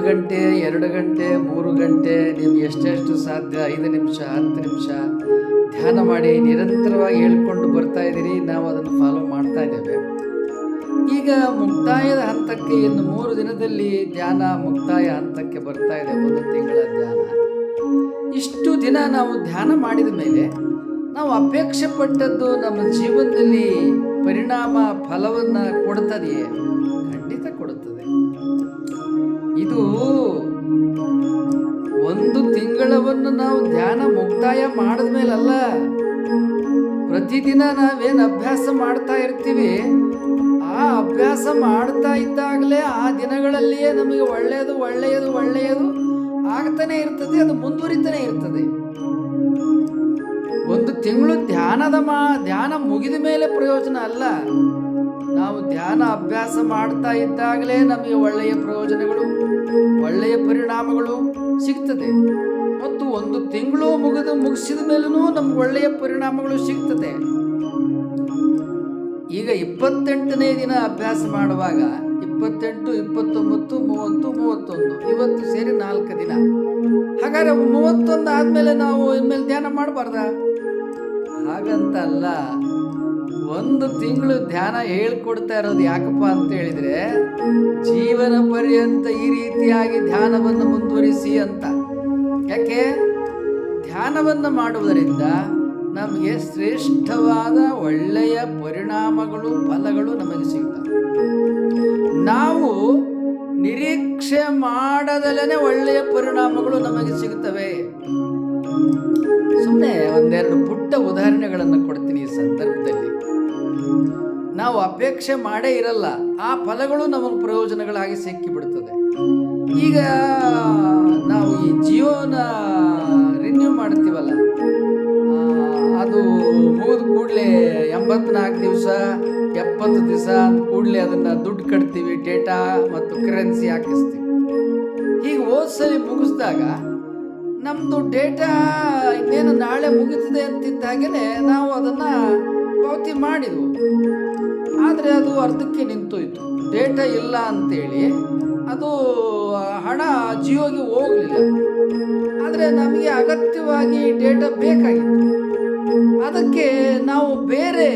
ಒಂದು ಗಂಟೆ, ಎರಡು ಗಂಟೆ, ಮೂರು ಗಂಟೆ ನೀವು ಎಷ್ಟೆಷ್ಟು ಸಾಧ್ಯ? ಐದು ನಿಮಿಷ, ಹತ್ತು ನಿಮಿಷ? ಧ್ಯಾನ ಮಾಡಿ, ನಿರಂತರವಾಗಿ ಹೇಳ್ಕೊಂಡು ಬರ್ತಾ ಇದ್ದೀರಿ. ನಾವು ಅದನ್ನು ಫಾಲೋ ಮಾಡ್ತಾ ಇದ್ದೇವೆ. ಈಗ ಮುಕ್ತಾಯದ ಹಂತಕ್ಕೆ ಇನ್ನು ಮೂರು ದಿನದಲ್ಲಿ ಧ್ಯಾನ ಮುಕ್ತಾಯ ಹಂತಕ್ಕೆ ಬರ್ತಾ ಇದೆ. ಒಂದು ತಿಂಗಳ ಧ್ಯಾನ. ಇಷ್ಟು ದಿನ ನಾವು ಧ್ಯಾನ ಮಾಡಿದ ಮೇಲೆ ನಾವು ಅಪೇಕ್ಷೆ ಪಟ್ಟದ್ದು ನಮ್ಮ ಜೀವನದಲ್ಲಿ ಪರಿಣಾಮ ಫಲವನ್ನು ಕೊಡುತ್ತದೆಯೇ ಒಂದು ತಿಂಗಳವನ್ನು ನಾವು ಧ್ಯಾನ ಮುಕ್ತಾಯ ಮಾಡಿದ ಮೇಲಲ್ಲ, ಪ್ರತಿದಿನ ನಾವೇನು ಅಭ್ಯಾಸ ಮಾಡ್ತಾ ಇರ್ತೀವಿ, ಆ ಅಭ್ಯಾಸ ಮಾಡ್ತಾ ಇದ್ದಾಗಲೇ ಆ ದಿನಗಳಲ್ಲಿಯೇ ನಮಗೆ ಒಳ್ಳೆಯದು ಒಳ್ಳೆಯದು ಒಳ್ಳೆಯದು ಆಗ್ತಾನೆ ಇರ್ತದೆ, ಅದು ಮುಂದುವರಿತಾನೆ ಇರ್ತದೆ. ಒಂದು ತಿಂಗಳು ಧ್ಯಾನದ ಮಾ, ಧ್ಯಾನ ಮುಗಿದ ಮೇಲೆ ಪ್ರಯೋಜನ ಅಲ್ಲ. ನಾವು ಧ್ಯಾನ ಅಭ್ಯಾಸ ಮಾಡ್ತಾ ಇದ್ದಾಗಲೇ ನಮಗೆ ಒಳ್ಳೆಯ ಪ್ರಯೋಜನಗಳು ಒಳ್ಳೆಯ ಪರಿಣಾಮಗಳು ಸಿಗ್ತದೆ. ಮತ್ತು ಒಂದು ತಿಂಗಳು ಮುಗಿದ ಮುಗಿಸಿದ ಮೇಲೂ ನಮ್ಗೆ ಒಳ್ಳೆಯ ಪರಿಣಾಮಗಳು ಸಿಗ್ತದೆ. ಈಗ ಇಪ್ಪತ್ತೆಂಟನೇ ದಿನ ಅಭ್ಯಾಸ ಮಾಡುವಾಗ ಇಪ್ಪತ್ತೆಂಟು, ಇಪ್ಪತ್ತೊಂಬತ್ತು, ಮೂವತ್ತು, ಮೂವತ್ತೊಂದು, ಇವತ್ತು ಸೇರಿ ನಾಲ್ಕು ದಿನ. ಹಾಗಾದ್ರೆ ಮೂವತ್ತೊಂದು ಆದಮೇಲೆ ನಾವು ಇನ್ಮೇಲೆ ಧ್ಯಾನ ಮಾಡಬಾರ್ದ? ಹಾಗಂತ ಅಲ್ಲ ಒಂದು ತಿಂಗಳು ಧ್ಯಾನ ಹೇಳ್ಕೊಡ್ತಾ ಇರೋದು ಯಾಕಪ್ಪ ಅಂತ ಹೇಳಿದ್ರೆ, ಜೀವನ ಪರ್ಯಂತ ಈ ರೀತಿಯಾಗಿ ಧ್ಯಾನವನ್ನು ಮುಂದುವರಿಸಿ ಅಂತ. ಯಾಕೆ? ಧ್ಯಾನವನ್ನು ಮಾಡುವುದರಿಂದ ನಮಗೆ ಶ್ರೇಷ್ಠವಾದ ಒಳ್ಳೆಯ ಪರಿಣಾಮಗಳು, ಫಲಗಳು ನಮಗೆ ಸಿಗ್ತವೆ. ನಾವು ನಿರೀಕ್ಷೆ ಮಾಡದಲ್ಲೇ ಒಳ್ಳೆಯ ಪರಿಣಾಮಗಳು ನಮಗೆ ಸಿಗುತ್ತವೆ ಸುಮ್ಮನೆ ಒಂದೆರಡು ಪುಟ್ಟ ಉದಾಹರಣೆಗಳನ್ನು ಕೊಡ್ತೀನಿ ಈ ಸಂದರ್ಭದಲ್ಲಿ. ನಾವು ಅಪೇಕ್ಷೆ ಮಾಡೇ ಇರಲ್ಲ. ಆ ಫಲಗಳು ನಮಗೆ ಪ್ರಯೋಜನಗಳಾಗಿ ಸಿಕ್ಕಿಬಿಡ್ತದೆ. ಈಗ ನಾವು ಈ ಜಿಯೋನ ರಿನ್ಯೂ ಮಾಡ್ತೀವಲ್ಲ ಅದು ಮುಗಿದ ಕೂಡಲೇ ಎಂಬತ್ನಾಲ್ಕು ದಿವಸ, ಎಪ್ಪತ್ತು ದಿವಸ ಕೂಡಲೇ ಅದನ್ನು ದುಡ್ಡು ಕಟ್ತೀವಿ, ಡೇಟಾ ಮತ್ತು ಕರೆನ್ಸಿ ಹಾಕಿಸ್ತೀವಿ. ಹೀಗೆ ಓದ್ಸಲಿ ಮುಗಿಸ್ದಾಗ ನಮ್ಮದು ಡೇಟಾ ಇನ್ನೇನು ನಾಳೆ ಮುಗಿತದೆ ಅಂತಿದ್ದ ಹಾಗೆಯೇ ನಾವು ಅದನ್ನು ಪಾವತಿ ಮಾಡಿದ್ವು. ಆದರೆ ಅದು ಅರ್ಧಕ್ಕೆ ನಿಂತೋಯ್ತು. ಡೇಟಾ ಇಲ್ಲ ಅಂತೇಳಿ ಅದು ಹಣ ಜಿಯೋಗೆ ಹೋಗಲಿಲ್ಲ. ಆದರೆ ನಮಗೆ ಅಗತ್ಯವಾಗಿ ಡೇಟಾ ಬೇಕಾಗಿತ್ತು. ಅದಕ್ಕೆ ನಾವು ಬೇರೆ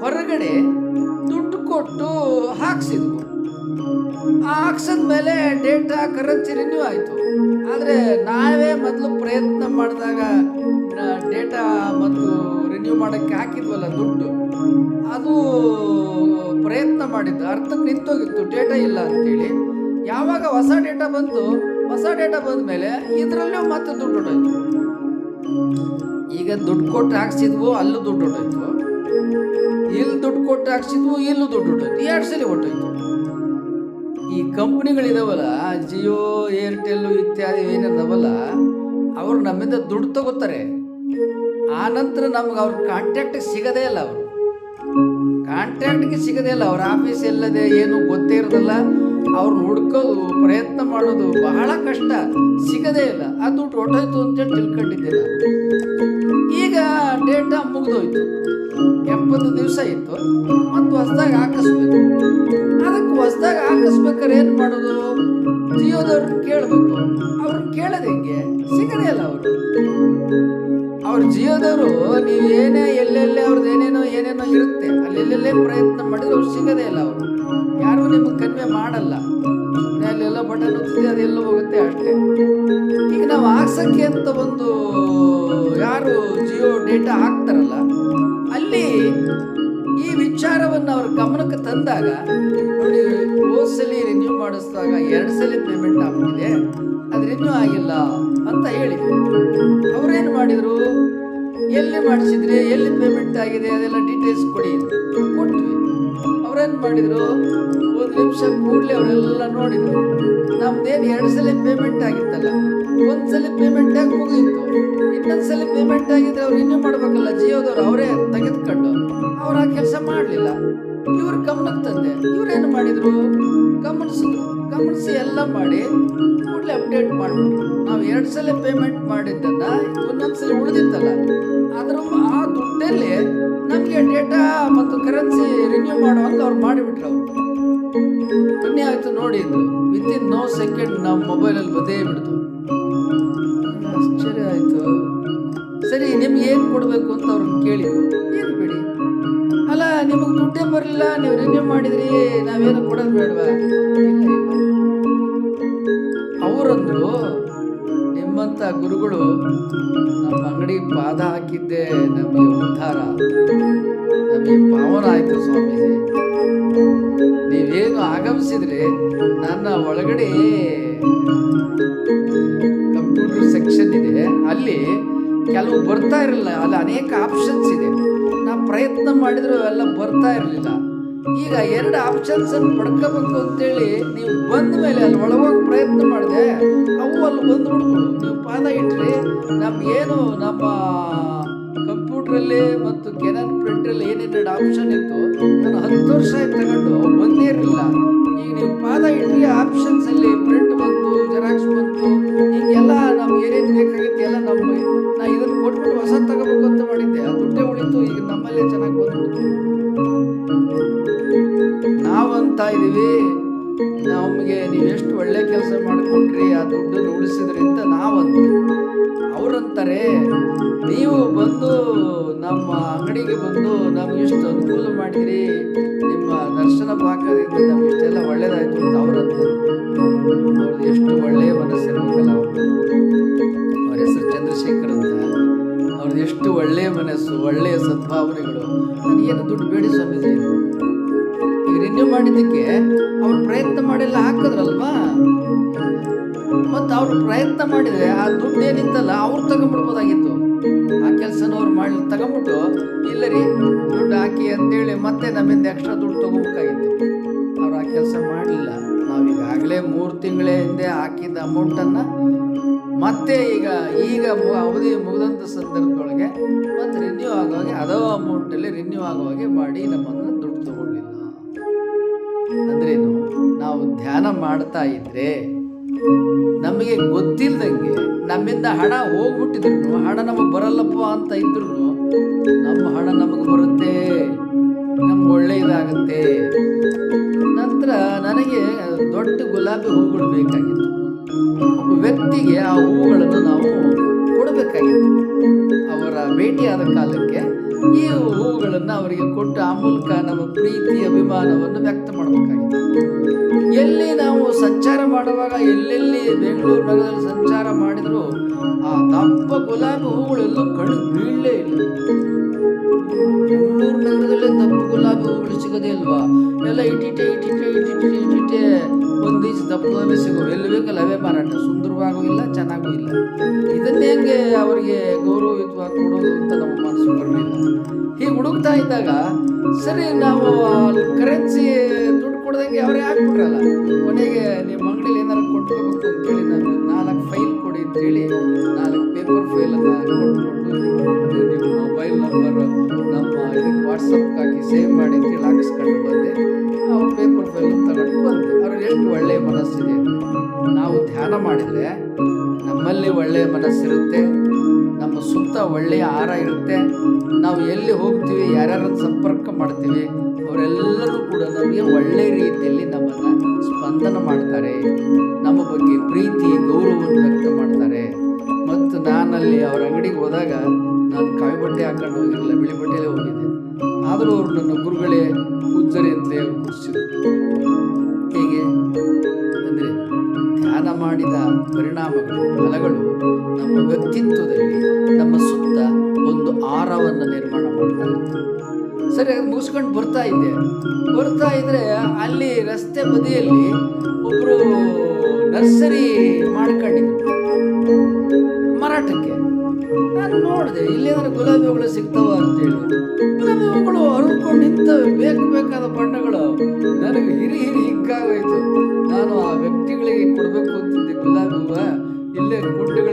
ಹೊರಗಡೆ ದುಡ್ಡು ಕೊಟ್ಟು ಹಾಕ್ಸಿದ್ವು. ಹಾಕ್ಸಿದ ಮೇಲೆ ಡೇಟಾ ಕರೆನ್ಸಿ ರಿನ್ಯೂ ಆಯಿತು. ಆದರೆ ನಾವೇ ಮೊದಲು ಪ್ರಯತ್ನ ಮಾಡಿದಾಗ ಡೇಟಾ ಮತ್ತು ರಿನ್ಯೂ ಮಾಡೋಕ್ಕೆ ಹಾಕಿದ್ವಲ್ಲ ದುಡ್ಡು. ಅದು ಪ್ರಯತ್ನ ಮಾಡಿದ್ದು, ಅರ್ಥಕ್ಕೆ ನಿಂತೋಗಿತ್ತು ಡೇಟಾ ಇಲ್ಲ ಅಂತೇಳಿ. ಯಾವಾಗ ಹೊಸ ಡೇಟಾ ಬಂತು, ಹೊಸ ಡೇಟಾ ಬಂದ ಮೇಲೆ ಇದರಲ್ಲೂ ಮತ್ತೆ ದುಡ್ಡು ಹೊಡೋಯ್ತು ಈಗ ದುಡ್ಡು ಕೊಟ್ಟು ಹಾಕ್ಸಿದ್ವು, ಅಲ್ಲೂ ದುಡ್ಡು ಹೊಡೋಯ್ತು ಇಲ್ಲಿ ದುಡ್ಡು ಕೊಟ್ಟು ಹಾಕ್ಸಿದ್ವು, ಇಲ್ಲೂ ದುಡ್ಡು ಹೊಟ್ಟೋಯ್ತು ಎರಡು ಸಲ ಹೊಟ್ಟೋಯ್ತು ಈ ಕಂಪ್ನಿಗಳಿದಾವಲ್ಲ ಜಿಯೋ ಏರ್ಟೆಲ್ಲು ಇತ್ಯಾದಿ ಏನಿದಾವಲ್ಲ, ಅವರು ನಮ್ಮಿಂದ ದುಡ್ಡು ತಗೋತಾರೆ. ಆ ನಂತರ ನಮ್ಗೆ ಅವ್ರ ಕಾಂಟ್ಯಾಕ್ಟ್ ಸಿಗದೇ ಇಲ್ಲ ಅವರು. ಕಾಂಟ್ಯಾಕ್ಟ್ಗೆ ಸಿಗದೇ ಇಲ್ಲ, ಅವ್ರ ಆಫೀಸ್ ಎಲ್ಲದೆ ಏನು ಗೊತ್ತೇ ಇರೋದಿಲ್ಲ. ಅವ್ರನ್ನ ಹುಡ್ಕೋದು ಪ್ರಯತ್ನ ಮಾಡೋದು ಬಹಳ ಕಷ್ಟ, ಸಿಗದೇ ಇಲ್ಲ. ದುಡ್ಡು ಹೊಟ್ಟೋಯ್ತು ಅಂತೇಳಿ ತಿಳ್ಕೊಂಡಿದ್ದಿಲ್ಲ ಈಗ ಡೇಟಾ ಮುಗಿದೋಯ್ತು. ಎಪ್ಪತ್ತು ದಿವಸ ಇತ್ತು, ಮತ್ತು ಹೊಸ್ದಾಗ ಹಾಕಿಸ್ಬೇಕು. ಅದಕ್ಕೆ ಹೊಸ್ದಾಗ ಹಾಕಿಸ್ಬೇಕಾರೆ ಏನು ಮಾಡೋದು? ಜಿಯೋದವ್ರನ್ನ ಕೇಳಬೇಕು. ಅವ್ರನ್ನ ಕೇಳೋದು ಹೆಂಗೆ? ಸಿಗದೇ ಇಲ್ಲ ಅವರು. ನೀವೇನೇ ನೀವು ಏನೇ ಎಲ್ಲೆಲ್ಲೇ ಅವ್ರದ್ದು ಏನೇನೋ ಏನೇನೋ ಇರುತ್ತೆ, ಅಲ್ಲೆಲ್ಲೆಲ್ಲೇ ಪ್ರಯತ್ನ ಮಾಡಿದ್ರೆ ಅವ್ರು ಸಿಗದೇ ಇಲ್ಲ ಅವರು ಯಾರು ನಿಮಗೆ ಕಡಿಮೆ ಮಾಡಲ್ಲ. ಅಲ್ಲೆಲ್ಲ ಬಟನ್ ಒತ್ತಿದೆ ಅದೆಲ್ಲ ಹೋಗುತ್ತೆ ಅಷ್ಟೇ. ಈಗ ನಾವು ಹಾಕ್ಸಕ್ಕೆ ಅಂತ ಒಂದು ಯಾರು ಜಿಯೋ ಡೇಟಾ ಹಾಕ್ತಾರಲ್ಲ, ಅಲ್ಲಿ ಈ ವಿಚಾರವನ್ನು ಅವ್ರ ಗಮನಕ್ಕೆ ತಂದಾಗ, ನೋಡಿ, ಹೋದ್ ಸಲ ರಿನ್ಯೂ ಮಾಡಿಸಿದಾಗ ಎರಡು ಸಲ ಪೇಮೆಂಟ್ ಆಗ್ತಿದೆ ಅದು ರಿನ್ಯೂ ಆಗಿಲ್ಲ ಅಂತ ಹೇಳಿ. ಅವ್ರೇನು ಮಾಡಿದ್ರು? ಎಲ್ಲಿ ಮಾಡಿಸಿದ್ರೆ, ಎಲ್ಲಿ ಪೇಮೆಂಟ್ ಆಗಿದೆ ಅದೆಲ್ಲ ಡೀಟೇಲ್ಸ್ ಕೊಡಿ ಕೊಟ್ವಿ. ಅವ್ರೇನು ಮಾಡಿದರು? ಒಂದು ನಿಮಿಷ ಕೂಡಲೇ ಅವರೆಲ್ಲ ನೋಡಿದ್ರು. ನಮ್ದೇನು ಎರಡು ಸಲ ಪೇಮೆಂಟ್ ಆಗಿತ್ತಲ್ಲ ಒಂದು ಸಲ ಪೇಮೆಂಟ್ ಆಗಿ ಮುಗಿಯಿತು ಇನ್ನೊಂದು ಸಲ ಪೇಮೆಂಟ್ ಆಗಿದ್ರೆ ಅವ್ರು ಇನ್ನೂ ಮಾಡಬೇಕಲ್ಲ, ಜಿಯೋದವ್ರು ಅವರೇ ತೆಗೆದುಕೊಂಡು. ಅವ್ರು ಆ ಕೆಲಸ ಮಾಡಲಿಲ್ಲ. ಇವ್ರ ಗಮನಕ್ಕೆ ತಂದೆ. ಇವ್ರೇನು ಮಾಡಿದ್ರು? ಗಮನಿಸಿದ್ರು. ಗಮನಿಸಿ ಎಲ್ಲ ಮಾಡಿ ಕೂಡಲೇ ಅಪ್ಡೇಟ್ ಮಾಡ್ಬಿಟ್ರು. ನಾವು ಎರಡು ಸಲ ಪೇಮೆಂಟ್ ಮಾಡಿದ್ದನ್ನ ಒಂದೊಂದ್ಸಲ ಉಳಿದಿತ್ತಲ್ಲ. ಆದರೂ ಆ ದುಡ್ಡಲ್ಲಿ ನಮಗೆ ಡೇಟಾ ಮತ್ತು ಕರೆನ್ಸಿ ರಿನ್ಯೂ ಮಾಡುವಂತ ಅವ್ರು ಮಾಡಿಬಿಟ್ರು ಅವರು. ಬನ್ನಿ ಆಯಿತು ನೋಡಿ ವಿತ್ ಇನ್ ನೋ ಸೆಕೆಂಡ್ ನಾವು ಮೊಬೈಲಲ್ಲಿ ಬದೇ ಬಿಡ್ತು ಆಶ್ಚರ್ಯ ಆಯಿತು. ಸರಿ, ನಿಮ್ಗೆ ಏನು ಕೊಡಬೇಕು ಅಂತ ಅವ್ರನ್ನ ಕೇಳಿದ್ರು ದುಡ್ಡೇ ಬರಲಿಲ್ಲ ನೀವು ರಿನ್ಯೂ ಮಾಡಿದ್ರಿ, ನಾವೇನು ಕೊಡೋದು ಬೇಡವಾ? ಅವರಂದ್ರು ನಿಮ್ಮಂಥ ಗುರುಗಳು ನಮ್ಮ ಅಂಗಡಿ ಪಾದ ಹಾಕಿದ್ದೆ ನಮಗೆ ಉದ್ಧಾರ. ನಮಗೆ ಪಾವನ ಆಯ್ತು ಸ್ವಾಮೀಜಿ. ನೀವೇನು ಆಗಮಿಸಿದ್ರೆ, ನನ್ನ ಒಳಗಡೆ ಕಂಪ್ಯೂಟರ್ ಸೆಕ್ಷನ್ ಇದೆ, ಅಲ್ಲಿ ಕೆಲವು ಬರ್ತಾ ಇರಲಿಲ್ಲ, ಅಲ್ಲಿ ಅನೇಕ ಆಪ್ಷನ್ಸ್ ಇದೆ. ನಾ ಪ್ರಯತ್ನ ಮಾಡಿದರೂ ಅವೆಲ್ಲ ಬರ್ತಾ ಇರಲಿಲ್ಲ. ಈಗ ಎರಡು ಆಪ್ಷನ್ಸ್ ಅನ್ನು ಪಡ್ಕೋಬೇಕು ಅಂತೇಳಿ ನೀವು ಬಂದ ಮೇಲೆ ಅಲ್ಲಿ ಒಳಗೋಗಿ ಪ್ರಯತ್ನ ಮಾಡಿದೆ, ಅವು ಅಲ್ಲಿ ಬಂದ್ಬಿಡ್ತು ನೀವು ಪಾದ ಇಟ್ಟರೆ ನಮ್ಗೇನು ನಮ್ಮ ಕಂಪ್ಯೂಟ್ರಲ್ಲಿ ಮತ್ತು ಕೆನನ್ ಪ್ರಿಂಟ್ರಲ್ಲಿ ಏನೆರಡು ಆಪ್ಷನ್ ಇತ್ತು, ನಾನು ಹತ್ತು ವರ್ಷ ತಗೊಂಡು ಬಂದೇ ಇರಲಿಲ್ಲ. ಈಗ ನೀವು ಪಾದ ಇಟ್ಟರೆ ಆಪ್ಷನ್ಸ್ ಅಲ್ಲಿ ಪ್ರಿಂಟ್ ಬಂತು ಜೆರಾಕ್ಸ್ ಬಂತು, ಹೀಗೆಲ್ಲ ಏನೇನು ಬೇಕಾಗಿತ್ತು ಎಲ್ಲ ನಮ್ಮ ನಾ ಇದನ್ನು ಕೊಟ್ಬಿಟ್ಟು ಹೊಸ ತಗೋಬೇಕು ಅಂತ ಮಾಡಿದ್ದೆ. ಆ ದುಡ್ಡೇ ಉಳಿತು, ಈಗ ನಮ್ಮಲ್ಲೇ ಚೆನ್ನಾಗಿ ಬಂದ್ಬಿಡ್ತು. ನಾವಂತ ಇದೀವಿ. ನಮಗೆ ನೀವೆಷ್ಟು ಒಳ್ಳೆ ಕೆಲಸ ಮಾಡ್ಕೊಂಡ್ರಿ, ಆ ದುಡ್ಡನ್ನು ಉಳಿಸಿದ್ರಿ ಅಂತ ನಾವಂತ ಅವರಂತಾರೆ, ನೀವು ಬಂದು ನಮ್ಮ ಅಂಗಡಿಗೆ ಬಂದು ನಮ್ಗೆ ಎಷ್ಟು ಅನುಕೂಲ ಮಾಡಿದ್ರಿ, ನಿಮ್ಮ ದರ್ಶನ ಭಾಗದಿಂದ ಮಾಡಿದ್ರೆ ಆ ದುಡ್ಡು ಏನಿತ್ತಲ್ಲ ಅವ್ರು ತಗೊಂಡ್ಬಿಡ್ಬೋದಾಗಿತ್ತು. ಆ ಕೆಲಸನ ಅವ್ರು ಮಾಡಿ ತಗೊಂಡ್ಬಿಟ್ಟು, ಇಲ್ಲ ರೀ, ದುಡ್ಡು ಹಾಕಿ ಅಂತೇಳಿ ಮತ್ತೆ ನಮ್ಮಿಂದ ಎಕ್ಸ್ಟ್ರಾ ದುಡ್ಡು ತಗೋಬೇಕಾಗಿತ್ತು. ಅವ್ರು ಆ ಕೆಲಸ ಮಾಡಲಿಲ್ಲ. ನಾವು ಈಗಾಗಲೇ ಮೂರು ತಿಂಗಳ ಹಿಂದೆ ಹಾಕಿದ ಅಮೌಂಟನ್ನು ಮತ್ತೆ ಈಗ ಈಗ ಅವಧಿ ಮುಗಿದಂಥ ಸಂದರ್ಭದೊಳಗೆ ಮತ್ತೆ ರಿನ್ಯೂ ಆಗುವಾಗೆ, ಅದೋ ಅಮೌಂಟಲ್ಲಿ ರಿನ್ಯೂ ಆಗುವಾಗೆ ಮಾಡಿ ನಮ್ಮನ್ನು ದುಡ್ಡು ತಗೊಳ್ಳಿಲ್ಲ ಅಂದ್ರೇನು? ನಾವು ಧ್ಯಾನ ಮಾಡ್ತಾ ಇದ್ರೆ ನಮಗೆ ಗೊತ್ತಿಲ್ಲದಂಗೆ ನಮ್ಮಿಂದ ಹಣ ಹೋಗ್ಬಿಟ್ಟಿದ್ರು ಹಣ ನಮಗೆ ಬರಲ್ಲಪ್ಪ ಅಂತ ಇದ್ರು ನಮ್ಮ ಹಣ ನಮಗೆ ಬರುತ್ತೆ, ನಮ್ಗೆ ಒಳ್ಳೆಯದಾಗುತ್ತೆ. ನಂತರ ನನಗೆ ದೊಡ್ಡ ಗುಲಾಬಿ ಹೂಗಳು ಬೇಕಾಗಿತ್ತು ಒಬ್ಬ ವ್ಯಕ್ತಿಗೆ ಆ ಹೂಗಳನ್ನು ನಾವು ಕೊಡಬೇಕಾಗಿತ್ತು. ಅವರ ಭೇಟಿಯಾದ ಕಾಲಕ್ಕೆ ಈ ಹೂಗಳನ್ನು ಅವರಿಗೆ ಕೊಟ್ಟು ಆ ಮೂಲಕ ನಮ್ಮ ಪ್ರೀತಿ, ಅಭಿಮಾನವನ್ನು ವ್ಯಕ್ತ ಮಾಡಬೇಕಾಗಿತ್ತು. ಸಂಚಾರ ಮಾಡುವಾಗ ಎಲ್ಲೆಲ್ಲಿ ಬೆಂಗಳೂರು ನಗರದಲ್ಲಿ ಸಂಚಾರ ಮಾಡಿದರೂ ಆ ದಪ್ಪ ಗುಲಾಬಿ ಹೂಗಳೆಲ್ಲೂ ಕಣ್ಣು ಬೀಳಲೇ ಇಲ್ಲ. ಬೆಂಗಳೂರು ನಗರದಲ್ಲೇ ದಪ್ಪ ಗುಲಾಬಿ ಹೂಗಳು ಸಿಗೋದೇ ಇಲ್ವಾ? ಎಲ್ಲ ಇಟಿಟೆ ಇಟಿಟೆ ಇಟಿಟೆ ಇಟಿಟೆ ಒಂದು ಈಚ್ ದಪ್ಪವೇ ಸಿಗೋವು ಎಲ್ಲಿ ಬೇಕಲ್ಲ ಅವೇ ಮಾರಾಟ. ಸುಂದರವಾಗೂ ಇಲ್ಲ, ಚೆನ್ನಾಗೂ ಇಲ್ಲ. ಇದನ್ನೇ ಹೆಂಗೆ ಅವರಿಗೆ ಗೌರವಯುತವಾಗಿ ಕೊಡೋದು ಅಂತ ನಮ್ಮ ಮನಸ್ಸು ಬರಲಿಲ್ಲ. ಹೀಗೆ ಹುಡುಕ್ತಾ ಇದ್ದಾಗ, ಸರಿ, ನಾವು ಕರೆನ್ಸಿ ದುಡ್ಡು ಕೊಡ್ದಂಗೆ ಅವರೇ ಹಾಕ್ಬಿಟ್ರಲ್ಲ ಕೊನೆಗೆ ನಿಮ್ಮ ಅಂಗಡಿಲಿ ಏನಾರು ಕೊಟ್ಕೋಬೇಕು ಅಂತೇಳಿ ನಾನು ನಾಲ್ಕು ಫೈಲ್ ಕೊಡಿ ಅಂತೇಳಿ ನಾಲ್ಕು ಪೇಪರ್ ಫೈಲನ್ನು ಕೊಟ್ಕೊಂಡು ನಿಮ್ಮ ಮೊಬೈಲ್ ನಂಬರ್, ನಮ್ಮ ಇದಕ್ಕೆ ವಾಟ್ಸಪ್ಗೆ ಹಾಕಿ ಸೇವ್ ಮಾಡಿ ಅಂತೇಳಿ ಹಾಕಿಸ್ಕೊಂಡು ಬಂದೆ. ಅವ್ರು ಪೇಪರ್ ಫೈಲ್ ತಗೊಂಡು ಬಂದೆ. ಅವ್ರಿಗೆ ಎಷ್ಟು ಒಳ್ಳೆಯ ಮನಸ್ಸಿದೆ. ನಾವು ಧ್ಯಾನ ಮಾಡಿದರೆ ನಮ್ಮಲ್ಲಿ ಒಳ್ಳೆಯ ಮನಸ್ಸಿರುತ್ತೆ, ನಮ್ಮ ಸುತ್ತ ಒಳ್ಳೆಯ ಆಹಾರ ಇರುತ್ತೆ. ನಾವು ಎಲ್ಲಿ ಹೋಗ್ತೀವಿ, ಯಾರ್ಯಾರನ್ನು ಸಂಪರ್ಕ ಮಾಡ್ತೀವಿ ಅವರೆಲ್ಲರೂ ಕೂಡ ನಮಗೆ ಒಳ್ಳೆ ರೀತಿಯಲ್ಲಿ ನಮ್ಮನ್ನು ಸ್ಪಂದನ ಮಾಡ್ತಾರೆ. ನಮ್ಮ ಬಗ್ಗೆ ಪ್ರೀತಿ, ಗೌರವವನ್ನು ವ್ಯಕ್ತ ಮಾಡ್ತಾರೆ. ಮತ್ತು ನಾನಲ್ಲಿ ಅವ್ರ ಅಂಗಡಿಗೆ ಹೋದಾಗ ನಾನು ಕಾವಿ ಬಟ್ಟೆ ಹಾಕೊಂಡು ಹೋಗಿರಲಿಲ್ಲ, ಬಿಳಿ ಬಟ್ಟೆಯಲ್ಲೇ ಹೋಗಿದ್ದೆ. ಆದರೂ ಅವರು ನನ್ನ ಗುರುಗಳೇ ಪೂಜ್ಯರೇ ಅಂತಲೇ ಅವರು ಹೇಗೆ? ಅಂದರೆ ಧ್ಯಾನ ಮಾಡಿದ ಪರಿಣಾಮಗಳು, ಫಲಗಳು ನಮ್ಮ ವ್ಯಕ್ತಿತ್ವದಲ್ಲಿ ನಮ್ಮ ಸುತ್ತ ಒಂದು ಆರವನ್ನು ನಿರ್ಮಾಣ ಮಾಡ್ತಾರೆ. ಸರಿ ಮುಗಿಸ್ಕೊಂಡು ಬರ್ತಾ ಇದ್ದೆ. ಬರ್ತಾ ಇದ್ರೆ ಅಲ್ಲಿ ರಸ್ತೆ ಬದಿಯಲ್ಲಿ ಒಬ್ರು ನರ್ಸರಿ ಮಾಡ್ಕೊಂಡಿದ್ರು. ಮಾರಾಟಕ್ಕೆ ನಾನು ನೋಡಿದೆ ಇಲ್ಲೇನಾದ್ರೂ ಗುಲಾಬಿ ಹೂಗಳು ಸಿಗ್ತಾವ ಅಂತೇಳಿ. ಗುಲಾಬಿ ಹೂಗಳು ಅರಳ್ಕೊಂಡು ನಿಂತವೆ ಬೇಕು ಬೇಕಾದ ಬಣ್ಣಗಳು ನನಗೆ ಹಿರಿ ಹಿರಿ ಹಿಕ್ಕಾಗೋಯ್ತು ನಾನು ಆ ವ್ಯಕ್ತಿಗಳಿಗೆ ಕೊಡಬೇಕು ಅಂತಿದ್ದೆ ಗುಲಾಬಿ ಹೂವ ಇಲ್ಲೇ ಕುಂಡುಗಳಿದೆ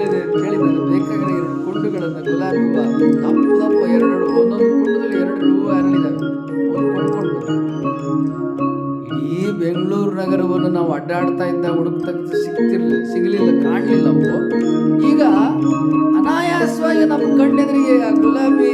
ಅಡ್ಡಾಡ್ತಾ ಇದ್ದ ಹುಡುಕ್ತಕ್ಕ ಸಿಗ್ತಿರ್ಲಿಲ್ಲ ಸಿಗಲಿಲ್ಲ ಕಾಣಲಿಲ್ಲ ಅವು ಈಗ ಅನಾಯಾಸವಾಗಿ ನಮ್ಮ ಕಣ್ಣೆದುರಿಗೆ ಗುಲಾಬಿ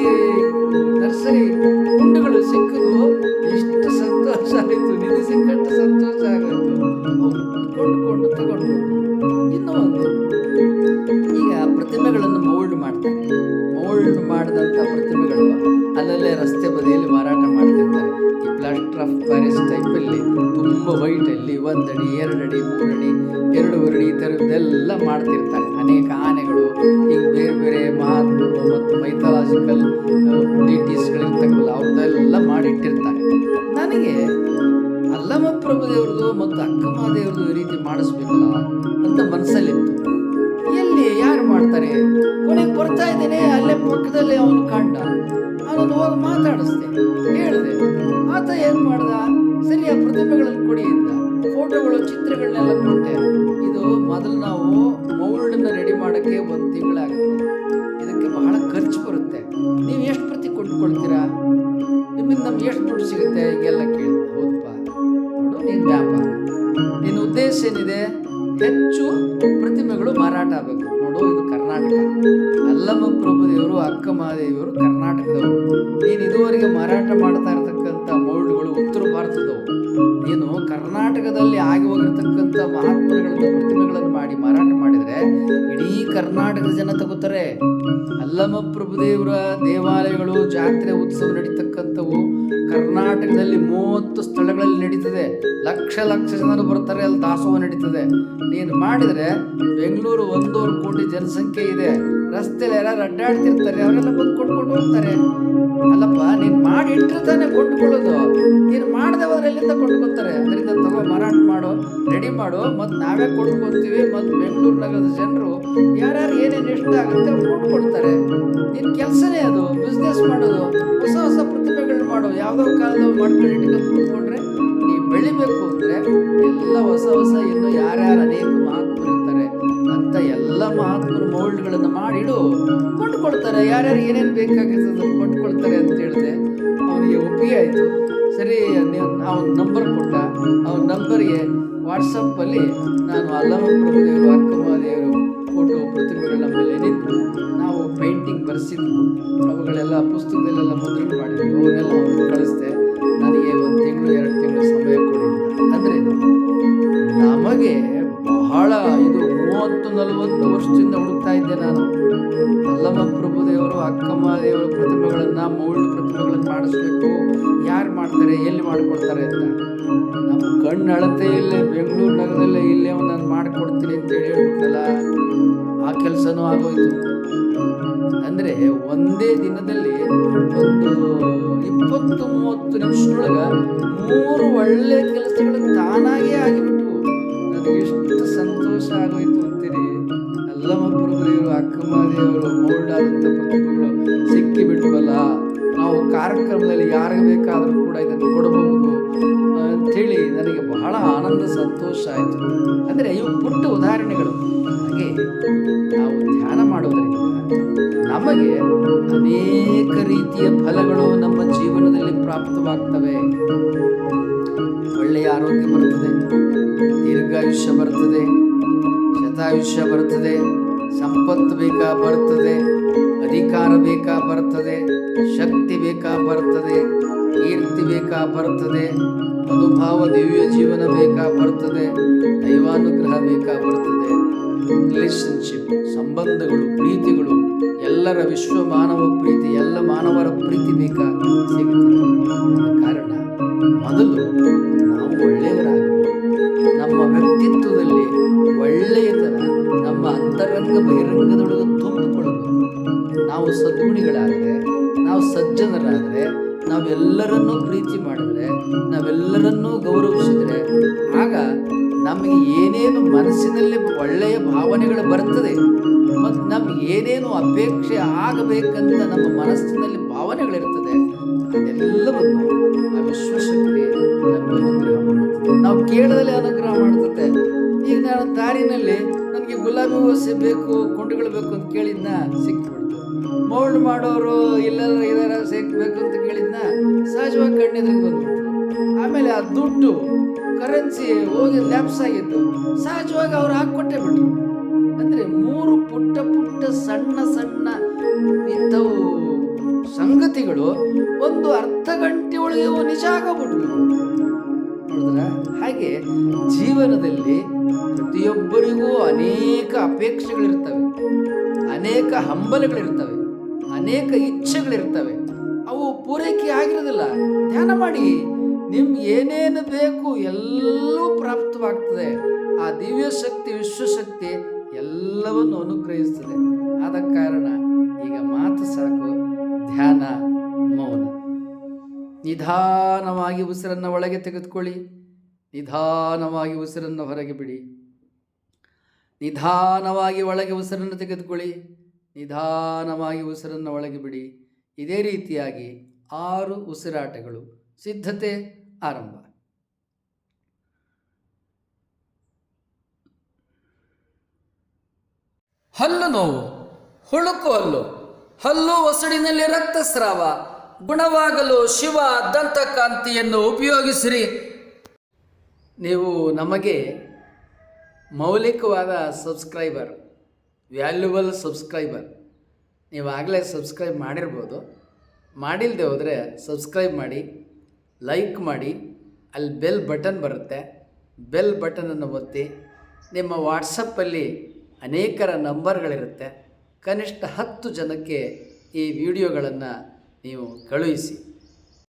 ಒಂದಡಿ, ಎರಡಡಿ, ಮೂರಡಿ ಎರಡೂವರೆ ಈ ಥರದ್ದೆಲ್ಲ ಮಾಡ್ತಿರ್ತಾರೆ. ಅನೇಕ ಆನೆಗಳು ಈಗ ಬೇರೆ ಬೇರೆ ಮಹಾತ್ಮರು ಮತ್ತು ಮೈಥಾಲಜಿಕಲ್ ಡಿಟೀಸ್ಗಳಿರ್ತಕ್ಕಲ್ಲ ಅವ್ರದ್ದೆಲ್ಲ ಮಾಡಿಟ್ಟಿರ್ತಾರೆ. ನನಗೆ ಅಲ್ಲಮ ಪ್ರಭುದೇವ್ರದ್ದು ಮತ್ತು ಅಕ್ಕಮಹಾದೇವ್ರದ್ದು ಈ ರೀತಿ ಮಾಡಿಸ್ಬೇಕಲ್ಲ ಅಂತ ಮನಸ್ಸಲ್ಲಿತ್ತು. ಎಲ್ಲಿ ಯಾರು ಮಾಡ್ತಾರೆ? ಕೊನೆಗೆ ಬರ್ತಾ ಇದ್ದೇನೆ, ಅಲ್ಲೇ ಪಕ್ಕದಲ್ಲಿ ಅವನು ಕಂಡ. ಅವನನ್ನು ಹೋಗಿ ಮಾತಾಡಿಸ್ದೆ, ಹೇಳಿದೆ, ಆತ ಏನು ಮಾಡ್ದ? ಸರಿಯ ಪ್ರತಿಭೆಗಳನ್ನು ಕೊಡಿ ಅಂತ. ಫೋಟೋಗಳು, ಚಿತ್ರಗಳನ್ನೆಲ್ಲ ಕೊಟ್ಟೆ. ಇದು ಮೊದಲು ನಾವು ಮೌಲ್ಡನ್ನ ರೆಡಿ ಮಾಡೋಕ್ಕೆ ಒಂದು ತಿಂಗಳಾಗುತ್ತೆ. ಇದಕ್ಕೆ ಬಹಳ ಖರ್ಚು ಬರುತ್ತೆ. ನೀವು ಎಷ್ಟು ಪ್ರತಿ ಕೊಟ್ಕೊಳ್ತೀರಾ ನಿಮ್ಮಿಂದ ನಮ್ಗೆ ಎಷ್ಟು ದುಡ್ಡು ಸಿಗುತ್ತೆ? ಹೀಗೆಲ್ಲ ಕೇಳಿ. ಹೌದಪ್ಪ ನೋಡು ನಿನ್ನ ವ್ಯಾಪಾರ. ನಿನ್ನ ಉದ್ದೇಶ ಏನಿದೆ? ಹೆಚ್ಚು ಪ್ರತಿಮೆಗಳು ಮಾರಾಟ ಆಗಬೇಕು. ನೋಡು, ಇದು ಕರ್ನಾಟಕ. ಅಲ್ಲಮ್ಮ ಪ್ರಭುದೇವರು ಅಕ್ಕ ಮಹಾದೇವಿಯವರು ಕರ್ನಾಟಕದವರು. ನೀನು ಇದುವರೆಗೆ ಮಾರಾಟ ಮಾಡ್ತಾ ಕರ್ನಾಟಕದಲ್ಲಿ ಆಗಿ ಹೋಗಿರ್ತಕ್ಕಂಥ ಮಹಾತ್ಮಗಳನ್ನು ಪ್ರತಿಮೆಗಳನ್ನು ಮಾಡಿ ಮಾರಾಟ ಮಾಡಿದರೆ ಇಡೀ ಕರ್ನಾಟಕದ ಜನ ತಗೋತಾರೆ. ಅಲ್ಲಮ್ಮ ಪ್ರಭುದೇವರ ದೇವಾಲಯಗಳು, ಜಾತ್ರೆ, ಉತ್ಸವ ನಡೀತಕ್ಕಂಥವು ಕರ್ನಾಟಕದಲ್ಲಿ ಮೂವತ್ತು ಸ್ಥಳಗಳಲ್ಲಿ ನಡೀತದೆ. ಲಕ್ಷ ಲಕ್ಷ ಜನರು ಬರ್ತಾರೆ, ಅಲ್ಲಿ ದಾಸೋಹ ನಡೀತದೆ. ನೀನು ಮಾಡಿದರೆ ಬೆಂಗಳೂರು ಒಂದೂವರೆ ಕೋಟಿ ಜನಸಂಖ್ಯೆ ಇದೆ. ರಸ್ತೆಯಲ್ಲಿ ಯಾರು ಅಡ್ಡಾಡ್ತಿರ್ತಾರೆ, ಅವರೆಲ್ಲ ಬಂದು ಕೊಂಡ್ಕೊಂಡು ಹೋಗ್ತಾರೆ. ಅಲ್ಲಪ್ಪ, ನೀನು ಮಾಡಿ ಇಟ್ಟಿರ್ತಾನೆ ಕೊಂಡ್ಕೊಳ್ಳೋದು. ನೀನು ಮಾಡದೆ ಎಲ್ಲಿಂದ ಕೊಂಡ್ಕೊತಾರೆ. ಅದರಿಂದ ತಗೋ ಮಾರಾಟ ಮಾಡು, ರೆಡಿ ಮಾಡು, ಮತ್ತು ನಾವೇ ಕೊಂಡ್ಕೊತೀವಿ, ಮತ್ತು ಬೆಂಗಳೂರು ನಗರದ ಜನರು ಯಾರ್ಯಾರು ಏನೇನು ಇಷ್ಟ ಆಗುತ್ತೆ ಅವ್ರು ಕೊಡ್ತಾರೆ. ನಿನ್ನ ಕೆಲಸನೇ ಅದು ಬಿಸ್ನೆಸ್ ಮಾಡೋದು, ಹೊಸ ಹೊಸ ಪ್ರತಿಭೆಗಳನ್ನ ಮಾಡು, ಯಾವುದೋ ಕಾಲದ ಮಾಡ್ಕೊಂಡು ಇಟ್ಕೊಂಡು ಕೂತ್ಕೊಂಡ್ರೆ ನೀವು ಬೆಳಿಬೇಕು ಅಂದರೆ ಎಲ್ಲ ಹೊಸ ಹೊಸ ಇನ್ನು ಯಾರ್ಯಾರು ಅನೇಕ ಮಹಾತ್ಮರು ಇರ್ತಾರೆ. ಅಂತ ಎಲ್ಲ ಮಹಾತ್ಮರು ಮೌಲ್ಡ್ಗಳನ್ನು ಮಾಡಿಡು ಕೊಂಡ್ಕೊಳ್ತಾರೆ ಯಾರ್ಯಾರು ಏನೇನು ಬೇಕಾಗಿರ್ತದೆ ಕೊಂಡ್ಕೊಳ್ತಾರೆ ಅಂತ ಹೇಳಿದೆ. ಅವನಿಗೆ ಒಪ್ಪಿಗೆ ಆಯಿತು. ಸರಿ ಅವನ ನಂಬರ್ ಕೊಟ್ಟ ಅವನ ನಂಬರ್ಗೆ ವಾಟ್ಸಪ್ಪಲ್ಲಿ ನಾನು ಅಲ್ಲಮ ಪ್ರಭುದೇವರು ಅಕ್ಕಮಹಾದೇವರು ಫೋಟೋ ಪ್ರತಿಮೆಗಳ ಮೇಲೆ ಏನಿತ್ತು, ನಾವು ಪೇಂಟಿಂಗ್ ಬರೆಸಿದ್ವು. ಅವುಗಳೆಲ್ಲ ಪುಸ್ತಕದಲ್ಲೆಲ್ಲ ಮುದ್ರಣ ಮಾಡಿದ್ವಿ. ಅವನ್ನೆಲ್ಲ ಅವ್ನಿಗೆ ಕಳಿಸ್ದೆ, ನನಗೆ ಒಂದು ತಿಂಗಳು, ಎರಡು ತಿಂಗಳು ಸಮಯ ಕೊಡಿ ಅಂದರೆ, ನಮಗೆ ಮೂವತ್ತು, ನಲವತ್ತು ವರ್ಷದಿಂದ ಹುಡುಕ್ತಾ ಇದ್ದೆ ನಾನು. ಅಲ್ಲಮ ಪ್ರಭುದೇವರು ದೇವರು ಪ್ರತಿಮೆಗಳನ್ನು, ಮೌಲ್ಡ್ ಪ್ರತಿಮೆಗಳನ್ನು ಮಾಡಿಸ್ಬೇಕು. ಯಾರು ಮಾಡ್ತಾರೆ, ಎಲ್ಲಿ ಮಾಡಿಕೊಡ್ತಾರೆ ಅಂತ. ನಮ್ಮ ಕಣ್ಣು ಅಳತೆ ಇಲ್ಲೇ, ಬೆಂಗಳೂರು ನಗರದಲ್ಲೇ ಇಲ್ಲೇ ನಾನು ಮಾಡಿಕೊಡ್ತೀನಿ ಅಂತ ಹೇಳಿ ಹೇಳ್ಬಿಟ್ಟಲ್ಲ ಆ ಕೆಲಸನೂ ಆಗೋಯ್ತು. ಅಂದರೆ ಒಂದೇ ದಿನದಲ್ಲಿ ಒಂದು ಇಪ್ಪತ್ತು, ಮೂವತ್ತು ನಿಮಿಷದೊಳಗೆ ಮೂರು ಒಳ್ಳೆ ಕೆಲಸಗಳು ತಾನಾಗೇ ಆಗಿಬಿಟ್ವು ಸಂತೋಷ ಆಯಿತು. ಅಂದರೆ ಇವು ಪುಟ್ಟ ಉದಾಹರಣೆಗಳು. ಹಾಗೆ ನಾವು ಧ್ಯಾನ ಮಾಡೋದರಿಂದ ನಮಗೆ ಅನೇಕ ರೀತಿಯ ಫಲಗಳು ನಮ್ಮ ಜೀವನದಲ್ಲಿ ಪ್ರಾಪ್ತವಾಗ್ತವೆ. ಒಳ್ಳೆಯ ಆರೋಗ್ಯ ಬರ್ತದೆ, ದೀರ್ಘಾಯುಷ್ಯ ಬರ್ತದೆ, ಶತಾಯುಷ್ಯ ಬರ್ತದೆ, ಸಂಪತ್ತು ಬೇಕಾ ಬರ್ತದೆ, ಅಧಿಕಾರ ಬೇಕಾ ಬರ್ತದೆ, ಶಕ್ತಿ ಬೇಕಾ ಬರ್ತದೆ, ಕೀರ್ತಿ ಬೇಕಾ ಬರ್ತದೆ ಅನುಭವ ದಿವ್ಯ ಜೀವನ ಬೇಕಾ ಬರ್ತದೆ? ದೈವಾನುಗ್ರಹ ಬೇಕಾ ಬರ್ತದೆ? ರಿಲೇಶನ್ಶಿಪ್ ಸಂಬಂಧಗಳು, ಪ್ರೀತಿಗಳು, ಎಲ್ಲರ ವಿಶ್ವ ಮಾನವ ಪ್ರೀತಿ, ಎಲ್ಲ ಮಾನವರ ಪ್ರೀತಿ ಬೇಕಾ ಸಿಗುತ್ತದೆ? ನಾವೆಲ್ಲರನ್ನೂ ಪ್ರೀತಿ ಮಾಡಿದ್ರೆ, ನಾವೆಲ್ಲರನ್ನೂ ಗೌರವಿಸಿದರೆ, ಆಗ ನಮಗೆ ಏನೇನು ಮನಸ್ಸಿನಲ್ಲಿ ಒಳ್ಳೆಯ ಭಾವನೆಗಳು ಬರ್ತದೆ ಮತ್ತು ನಮ್ಗೆ ಏನೇನು ಅಪೇಕ್ಷೆ ಆಗಬೇಕಂತ ನಮ್ಮ ಮನಸ್ಸಿನಲ್ಲಿ ಭಾವನೆಗಳಿರ್ತದೆ, ಅದೆಲ್ಲವನ್ನು ಆ ವಿಶ್ವಶಕ್ತಿ ನಮಗೆ ಅನುಗ್ರಹ ಮಾಡುತ್ತೆ ನಾವು ಕೇಳದಲ್ಲಿ ಅನುಗ್ರಹ ಮಾಡ್ತದೆ ಈಗ ನಾನು ದಾರಿನಲ್ಲಿ ನನಗೆ ಗುಲಾಬಿ ಹೂವು ಬೇಕು, ಕೊಂಡುಗಳು ಬೇಕು ಅಂತ ಕೇಳಿದ್ನ ಸಿಕ್ಬಿಡ್ತು ಮೌಲ್ಡ್ ಮಾಡೋರು ಇಲ್ಲೆಲ್ಲ ಇದಾರ, ಸಿಕ್ಬೇಕು ಅಂತ ಕೇಳಿದ್ನ, ಸಹಜವಾಗಿ ಕಣ್ಣೆದ್ರಿಗೆ ಬಂದ್ಬಿಟ್ಟು ಆಮೇಲೆ ಆ ದುಡ್ಡು ಕರೆನ್ಸಿ ಹೋಗಿ ಲ್ಯಾಪ್ಸ್ ಆಗಿತ್ತು. ಸಹಜವಾಗಿ ಅವ್ರು ಹಾಕ್ಕೊಟ್ಟೆ ಬಿಟ್ರು. ಅಂದರೆ ಮೂರು ಪುಟ್ಟ ಪುಟ್ಟ ಸಣ್ಣ ಸಣ್ಣ ಇಂಥವು ಸಂಗತಿಗಳು ಒಂದು ಅರ್ಧ ಗಂಟೆ ಒಳಗೆ ನಿಜ ಆಗೋಗ್ಬಿಟ್ವು. ನೋಡಿದ್ರ ಹಾಗೆ ಜೀವನದಲ್ಲಿ ಪ್ರತಿಯೊಬ್ಬರಿಗೂ ಅನೇಕ ಅಪೇಕ್ಷೆಗಳಿರ್ತವೆ. ಅನೇಕ ಹಂಬಲಗಳಿರ್ತವೆ. ಅನೇಕ ಇಚ್ಛೆಗಳಿರ್ತವೆ. ಅವು ಪೂರೈಕೆ ಆಗಿರೋದಿಲ್ಲ. ಧ್ಯಾನ ಮಾಡಿ. ನಿಮ್ಗೆ ಏನೇನು ಬೇಕು ಎಲ್ಲವೂ ಪ್ರಾಪ್ತವಾಗ್ತದೆ. ಆ ದಿವ್ಯ ಶಕ್ತಿ ವಿಶ್ವಶಕ್ತಿ ಎಲ್ಲವನ್ನು ಅನುಗ್ರಹಿಸ್ತದೆ. ಆದ ಕಾರಣ ಈಗ ಮಾತು ಸಾಕು ನಿಧಾನವಾಗಿ ಉಸಿರನ್ನು ಒಳಗೆ ತೆಗೆದುಕೊಳ್ಳಿ. ನಿಧಾನವಾಗಿ ಉಸಿರನ್ನು ಹೊರಗೆ ಬಿಡಿ. ನಿಧಾನವಾಗಿ ಒಳಗೆ ಉಸಿರನ್ನು ತೆಗೆದುಕೊಳ್ಳಿ. ನಿಧಾನವಾಗಿ ಉಸಿರನ್ನು ಒಳಗೆ ಬಿಡಿ. ಇದೇ ರೀತಿಯಾಗಿ ಆರು ಉಸಿರಾಟಗಳು. ಸಿದ್ಧತೆ ಆರಂಭ. ಹಲ್ಲು ನೋವು. ಹುಳುಕು ಹಲ್ಲು. ಹಲ್ಲು ಒಸಡಿನಲ್ಲಿ ರಕ್ತಸ್ರಾವ. ಗುಣವಾಗಲು ಶಿವ ದಂತಕಾಂತಿಯನ್ನು ಉಪಯೋಗಿಸಿರಿ. ನೀವು ನಮಗೆ ಮೌಲಿಕವಾದ ಸಬ್ಸ್ಕ್ರೈಬರ್, ವ್ಯಾಲ್ಯೂಬಲ್ ಸಬ್ಸ್ಕ್ರೈಬರ್ ನೀವು ಆಗಲೇ ಸಬ್ಸ್ಕ್ರೈಬ್ ಮಾಡಿರ್ಬೋದು. ಮಾಡಿಲ್ಲದೆ ಹೋದರೆ ಸಬ್ಸ್ಕ್ರೈಬ್ ಮಾಡಿ, ಲೈಕ್ ಮಾಡಿ, ಅಲ್ಲಿ ಬೆಲ್ ಬಟನ್ ಬರುತ್ತೆ. ಬೆಲ್ ಬಟನನ್ನು ಒತ್ತಿ, ನಿಮ್ಮ ವಾಟ್ಸಪ್ಪಲ್ಲಿ ಅನೇಕರ ನಂಬರ್ಗಳಿರುತ್ತೆ. ಕನಿಷ್ಠ ಹತ್ತು ಜನಕ್ಕೆ ಈ ವಿಡಿಯೋಗಳನ್ನು ನೀವು ಕಳುಹಿಸಿ.